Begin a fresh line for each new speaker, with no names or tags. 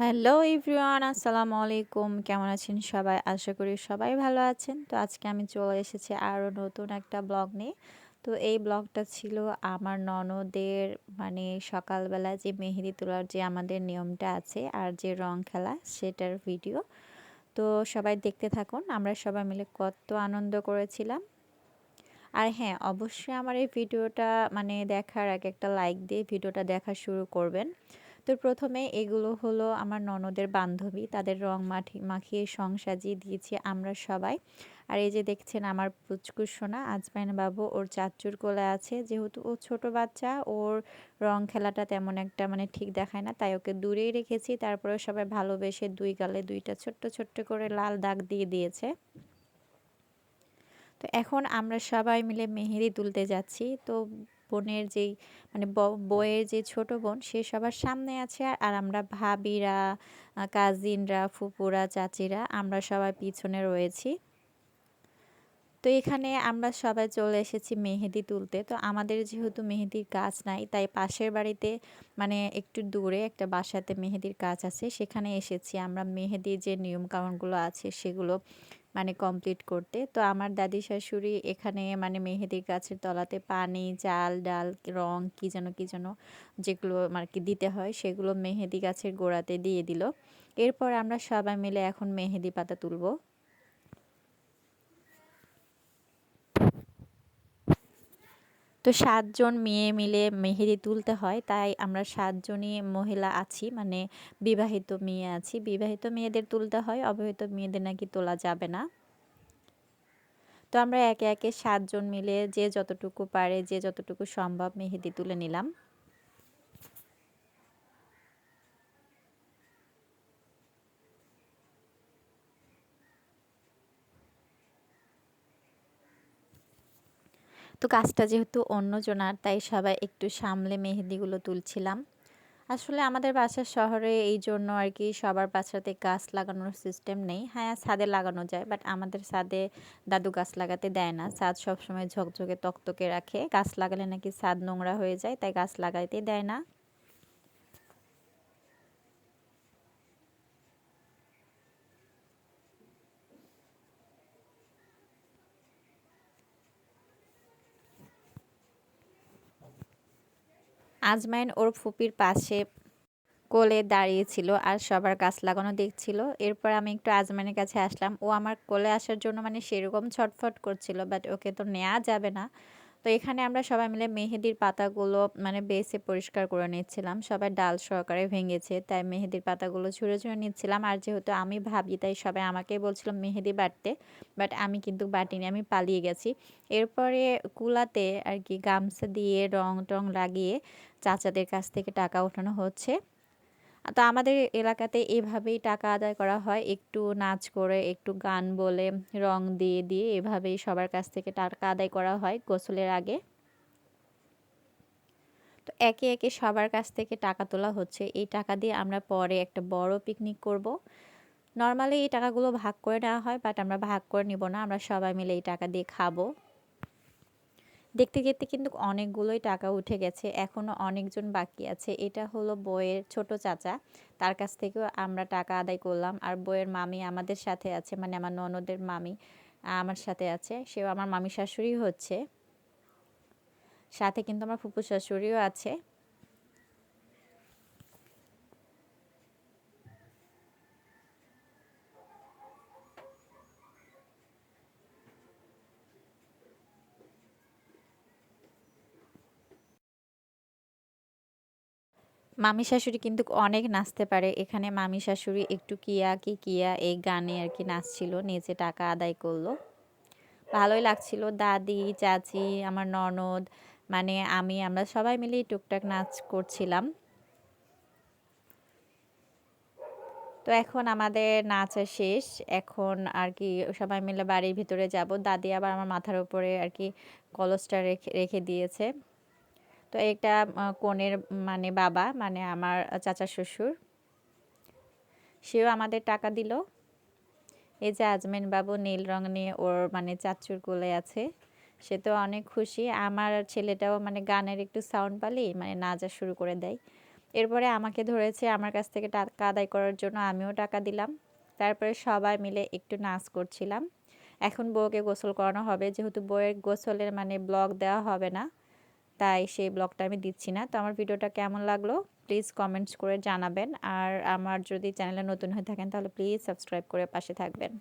Hello everyone, আসসালামু আলাইকুম। কেমন আছেন সবাই? আশা করি সবাই ভালো আছেন। তো আজকে আমি চলে এসেছি আরও নতুন একটা ব্লগ নিয়ে। তো এই ব্লগটা ছিল আমার ননদের মানে সকালবেলা যে মেহেদি তোলার যে আমাদের নিয়মটা আছে আর যে রং খেলা সেটার ভিডিও। তো সবাই দেখতে থাকুন, আমরা সবাই মিলে কত আনন্দ করেছিলাম। আর হ্যাঁ অবশ্যই আমার এই ভিডিওটা মানে দেখার আগে একটা লাইক দিয়ে ভিডিওটা দেখা শুরু করবেন। তো প্রথমে এগুলো হলো আমার ননদের বান্ধবী। তাদের রং মাঠি, মাখিয়ে সং সাজিয়ে দিয়েছি আমরা সবাই। আর এই যে দেখছেন আমার পুচকুর সোনা, আজমাইন বাবু, ওর চাচুর কোলে আছে। যেহেতু ও ছোট বাচ্চা, ওর রং খেলাটা তেমন একটা মানে ঠিক দেখায় না, তাই ওকে দূরেই রেখেছি। তারপরে সবাই ভালোবেসে দুই গালে দুইটা ছোট্ট ছোট্ট করে লাল দাগ দিয়ে দিয়েছে। তো এখন আমরা সবাই মিলে মেহেদি তুলতে যাচ্ছি। তো বোনের যেই মানে বইয়ের যে ছোট বোন, সে সবার সামনে আছে আর আমরা ভাবিরা কাজিনরা ফুপুরা চাচিরা, আমরা সবাই পিছনে রয়েছি। তো এখানে আমরা সবাই চলে এসেছি মেহেদি তুলতে। তো আমাদের যেহেতু মেহেদির কাজ নাই, তাই পাশের বাড়িতে মানে একটু দূরে একটা বাসাতে মেহেদির কাজ আছে। সেখানে এসেছি আমরা। মেহেদির যে নিয়মকানুনগুলো আছে, সেগুলো মানে কমপ্লিট করতে। তো আমার দাদি শাশুড়ি এখানে মানে মেহেদির গাছের তলাতে পানি চাল ডাল, রং, কী যেন কী যেন যেগুলো আর কি দিতে হয়, সেগুলো মেহেদি গাছের গোড়াতে দিয়ে দিল। এরপর আমরা সবাই মিলে এখন মেহেদি পাতা তুলবো। তো সাতজন মেয়ে মিলে মেহেদি তুলতে হয়। তাই আমরা সাতজনই মহিলা আছি মানে বিবাহিত মেয়ে আছি। বিবাহিত মেয়েদের তুলতে হয়, অবিবাহিত মেয়েদের নাকি তোলা যাবে না। তো আমরা একে একে সাতজন মিলে যে যতটুকু পারে, যে যতটুকু সম্ভব মেহেদি তুলে নিলাম। তো কাজটা যেহেতু অন্যজনার তাই সবাই একটু সামলে মেহেদিগুলো তুলছিলাম। আসলে আমাদের বাসার শহরে এই জন্য আর কি সবার বাসাতে গাছ লাগানোর সিস্টেম নেই। হ্যাঁ ছাদে লাগানো যায় বাট আমাদের ছাদে দাদু গাছ লাগাতে দেয় না। ছাদ সবসময় ঝকঝকে, তকতকে রাখে। গাছ লাগালে নাকি ছাদ নোংরা হয়ে যায়, তাই গাছ লাগাইতে দেয় না। আজমাইন ওর ফুপির পাশে কোলে দাঁড়িয়েছিল আর সবার গাছ লাগানো দেখছিল। এরপর আমি একটু আজমাইনের কাছে আসলাম। ও আমার কোলে আসার জন্য মানে সেরকম ছটফট করছিল বাট ওকে তো নেওয়া যাবে না। তো এখানে আমরা সবাই মিলে মেহেদির পাতাগুলো মানে বেসে পরিষ্কার করে নিচ্ছিলাম। সবাই ডাল সহকারে ভেঙেছে, তাই মেহেদির পাতাগুলো ছুঁড়ে ছুঁড়ে নিচ্ছিলাম। আর যেহেতু আমি ভাবি, তাই সবাই আমাকে বলছিল মেহেদি বাটতে, বাট আমি কিন্তু বাটিনি, আমি পালিয়ে গেছি। এরপরে কুলাতে আর কি গামছা দিয়ে রং টং লাগিয়ে চাচাদের কাছ থেকে টাকা ওঠানো হচ্ছে। তো আমাদের এলাকাতে এভাবেই টাকা আদায় করা হয়। একটু নাচ করে, একটু গান বলে, রং দিয়ে দিয়ে এভাবেই সবার কাছ থেকে টাকা আদায় করা হয় গোসলের আগে। তো একে একে সবার কাছ থেকে টাকা তোলা হচ্ছে। এই টাকা দিয়ে আমরা পরে একটা বড় পিকনিক করব। নর্মালি এই টাকাগুলো ভাগ করে নেওয়া হয় বাট আমরা ভাগ করে নিব না। আমরা সবাই মিলে এই টাকা দিয়ে খাব। দেখতে দেখতে কিন্তু অনেকগুলোই টাকা উঠে গেছে এখনও অনেকজন বাকি আছে। এটা হলো বইয়ের ছোট চাচা, তার কাছ থেকেও আমরা টাকা আদায় করলাম। আর বইয়ের মামি আমাদের সাথে আছে মানে আমার ননদের মামি আমার সাথে আছে। সেও আমার মামি শাশুড়ি হচ্ছে। সাথে কিন্তু আমার ফুপু শাশুড়িও আছে। মামি শাশুড়ি কিন্তু অনেক নাচতে পারে। এখানে মামি শাশুড়ি একটু কিয়া কি কিয়া এই গানে আর কি নাচছিল, নিচে টাকা আদায় করল। ভালোই লাগছিল। দাদি, চাচি, আমার ননদ মানে আমি, আমরা সবাই মিলেই টুকটাক নাচ করছিলাম। তো এখন আমাদের নাচা শেষ। এখন আর কি সবাই মিলে বাড়ির ভিতরে যাব। দাদি আবার আমার মাথার উপরে আর কি কলসটা রেখে রেখে দিয়েছে। তো এটা কনের মানে বাবা মানে আমার চাচা শ্বশুর। সেও আমাদের টাকা দিল। এই যে আজমেন বাবু নীল রং নিয়ে ওর মানে চাচুর কোলে আছে, সে তো অনেক খুশি। আমার ছেলেটাও মানে গানের একটু সাউন্ড পালি মানে নাচা শুরু করে দেয়। এরপরে আমাকে ধরেছে আমার কাছ থেকে টাকা আদায় করার জন্য আমিও টাকা দিলাম। তারপরে সবাই মিলে একটু নাচ করছিলাম। এখন বউকে গোসল করানো হবে, যেহেতু বউয়ের গোসলের মানে ব্লগ দেওয়া হবে না। তাই সেই ব্লগটা আমি দিচ্ছি না। তো আমার ভিডিওটা কেমন লাগল প্লিজ কমেন্টস করে জানাবেন। আর আমার যদি চ্যানেলে নতুন হয়ে থাকেন তাহলে প্লিজ সাবস্ক্রাইব করে পাশে থাকবেন।